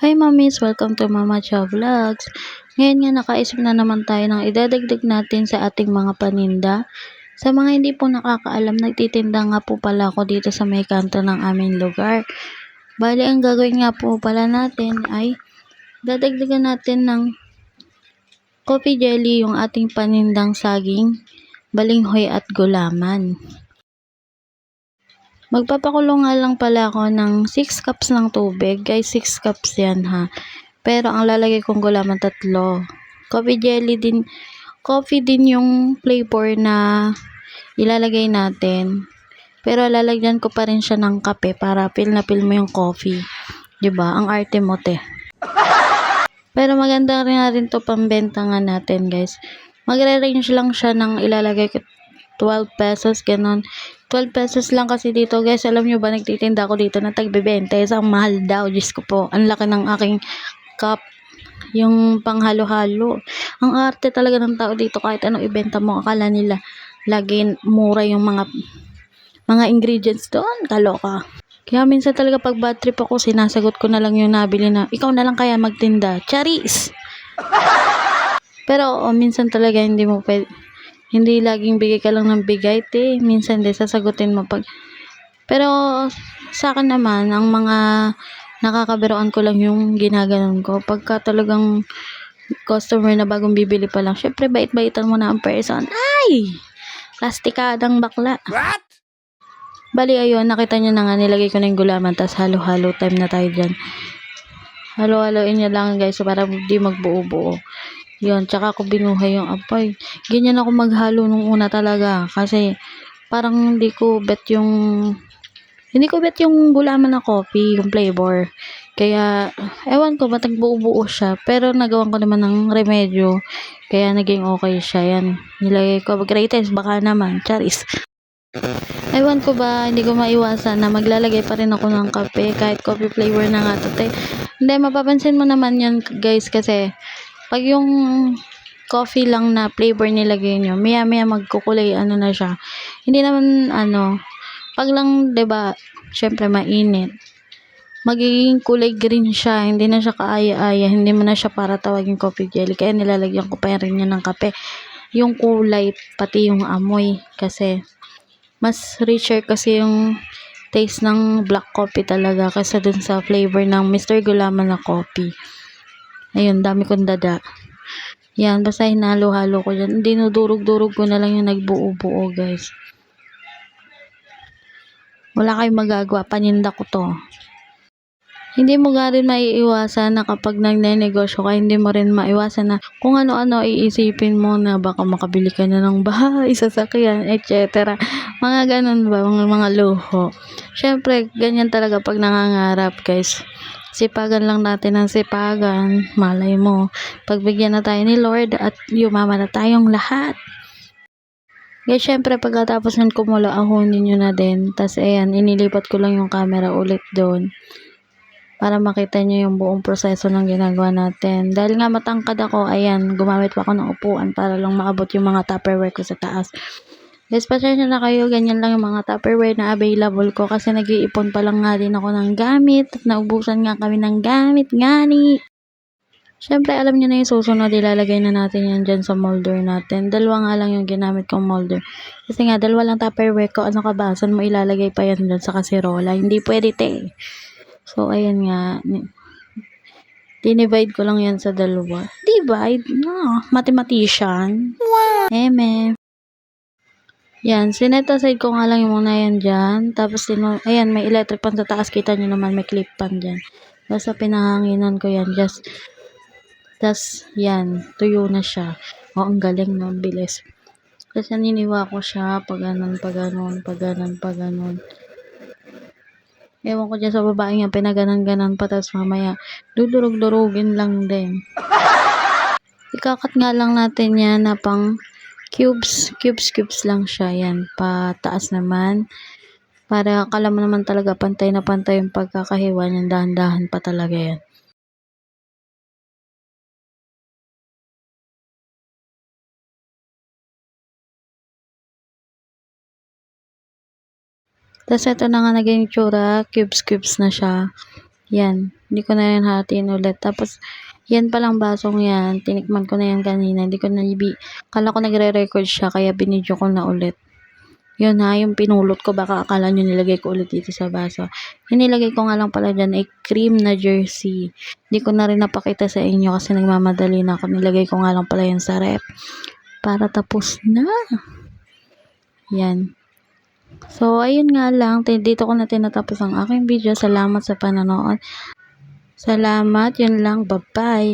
Hi mamis, welcome to Mama Chow Vlogs. Ngayon nga nakaisip na naman tayo ng idadagdag natin sa ating mga paninda. Sa mga hindi po nakakaalam, nagtitinda nga po pala ako dito sa may kanto ng aming lugar. Bali, ang gagawin nga po pala natin ay dadagdagan natin ng coffee jelly yung ating panindang saging, balinghoy at gulaman. Magpapakulo nga lang pala ako ng 6 cups ng tubig. Guys, 6 cups yan ha. Pero ang lalagay kong gulaman tatlo. Coffee jelly din. Coffee din yung flavor na ilalagay natin. Pero lalagyan ko pa rin siya ng kape para feel na feel mo yung coffee. ba Ang arte mo te. Pero maganda rin na rin to pambenta nga natin guys. Magre-range lang siya ng ilalagay ko 12 pesos, ganon. 12 pesos lang kasi dito guys. Alam nyo ba, nagtitinda ako dito na tagbebenta. Isang mahal daw. Diyos ko po. Ang laki ng aking cup. Yung panghalo-halo. Ang arte talaga ng tao dito. Kahit anong ibenta mo, akala nila lagi mura yung mga mga ingredients doon. Kaloka. Kaya minsan talaga pag bad trip ako, sinasagot ko na lang yung nabili na, ikaw na lang kaya magtinda. Charis! Pero oh, minsan talaga hindi mo pwede, hindi laging bigay ka lang ng bigay, te. Minsan din sasagutin mo pag... Pero sa akin naman, ang mga nakakabiroan ko lang yung ginaganon ko. Pagka talagang customer na bagong bibili pa lang, syempre bait-baitan mo na ang person. Ay! Plastikadang bakla. What? Bali, ayun, nakita niyo na nga, nilagay ko na yung gulaman, tas halo-halo time na tayo dyan. Halo-haloin niya lang guys, para di magbuo-buo. Yun, tsaka ako binuhay yung apoy. Ganyan ako maghalo nung una talaga. Kasi, parang hindi ko bet yung, hindi ko bet yung gulaman na coffee, yung flavor. Kaya, ewan ko, ba't nagbuo-buo siya. Pero, nagawan ko naman ng remedyo. Kaya, naging okay siya. Yan, nilagay ko. Greatest, baka naman. Charis. Ewan ko ba, hindi ko maiwasan na maglalagay pa rin ako ng kape. Kahit coffee flavor na nga to. te. Hindi, mapapansin mo naman yun, guys, kasi, pag yung coffee lang na flavor nilagay nyo, maya maya magkukulay ano na siya. Hindi naman ano, pag lang 'di ba, syempre mainit. Magiging kulay green siya, hindi na siya kaaya-aya, hindi mo na siya para tawagin coffee jelly. Kaya nilalagyan ko pa rin niya ng kape. Yung kulay, pati yung amoy. Kasi, mas richer kasi yung taste ng black coffee talaga kaysa dun sa flavor ng Mr. Gulaman na coffee. Ayun, dami kong dada. Yan, basta hinalo-halo ko dyan. Dinudurog-durog ko na lang yung nagbuo-buo, guys. Wala kayong magagawa. Paninda ko to. Hindi mo nga rin maiiwasan na kapag nagnenegosyo ka, hindi mo rin maiwasan na kung ano-ano iisipin mo na baka makabili ka na ng bahay, sasakyan, etc. Mga ganun ba, mga, mga luho. Siyempre, ganyan talaga pag nangangarap, guys sipagan lang natin ang sipagan, malay mo, pagbigyan na tayo ni Lord at yumama na tayong lahat. Kaya syempre pagkatapos ng kumulo, ahonin nyo na din. Tapos ayan, inilipat ko lang yung camera ulit doon para makita nyo yung buong proseso ng ginagawa natin. Dahil nga matangkad ako, ayan, gumamit pa ako ng upuan para lang maabot yung mga tupperware ko sa taas. Guys, pasensya na kayo. Ganyan lang yung mga Tupperware na available ko kasi nag-iipon pa lang nga din ako ng gamit at naubusan nga kami ng gamit ngani. Siyempre, alam niyo na yung susunod. Ilalagay na natin yan dyan sa molder natin. Dalawa nga lang yung ginamit kong molder. Kasi nga, dalawa lang Tupperware ko. Ano ka ba? Saan mo ilalagay pa yan dyan sa kasirola? Hindi pwede, te. So, ayan nga. Dinivide ko lang yan sa dalawa. Divide? No. Mathematician. Wow. Eme. Yan, sinet aside ko nga lang yung mga yan dyan. Tapos, ayan, may electric pan sa taas. Kita nyo naman, may clip pan dyan. Basta pinahanginan ko yan. Just, tas, yan, tuyo na siya. O, ang galing no, bilis. Tapos, naniniwa ko siya, pag ganon, pag ganon. Ewan ko dyan sa babae nga, pinaganan-ganan pa, tapos mamaya, dudurog-durugin lang din. Ikakat nga lang natin yan na pang cubes, cubes, cubes lang siya. Yan, pataas naman. Para akala mo naman talaga pantay na pantay yung pagkakahiwa niyan. Dahan-dahan pa talaga yan. Tapos ito na nga naging tsura, cubes, cubes na siya. Yan. Hindi ko na yan hatiin ulit. Tapos, yan palang basong yan. Tinikman ko na yan kanina. Hindi ko na ibi... Kala ko nagre-record siya, kaya binidyo ko na ulit. Yun ha, yung pinulot ko, baka akala nyo nilagay ko ulit dito sa baso. Yung nilagay ko nga lang pala dyan ay cream na jersey. Hindi ko na rin napakita sa inyo kasi nagmamadali na ako. Nilagay ko nga lang pala yan sa rep. Para tapos na. Yan. So, ayun nga lang. Dito ko na tinatapos ang aking video. Salamat sa panonood. Salamat. Yun lang. Bye-bye.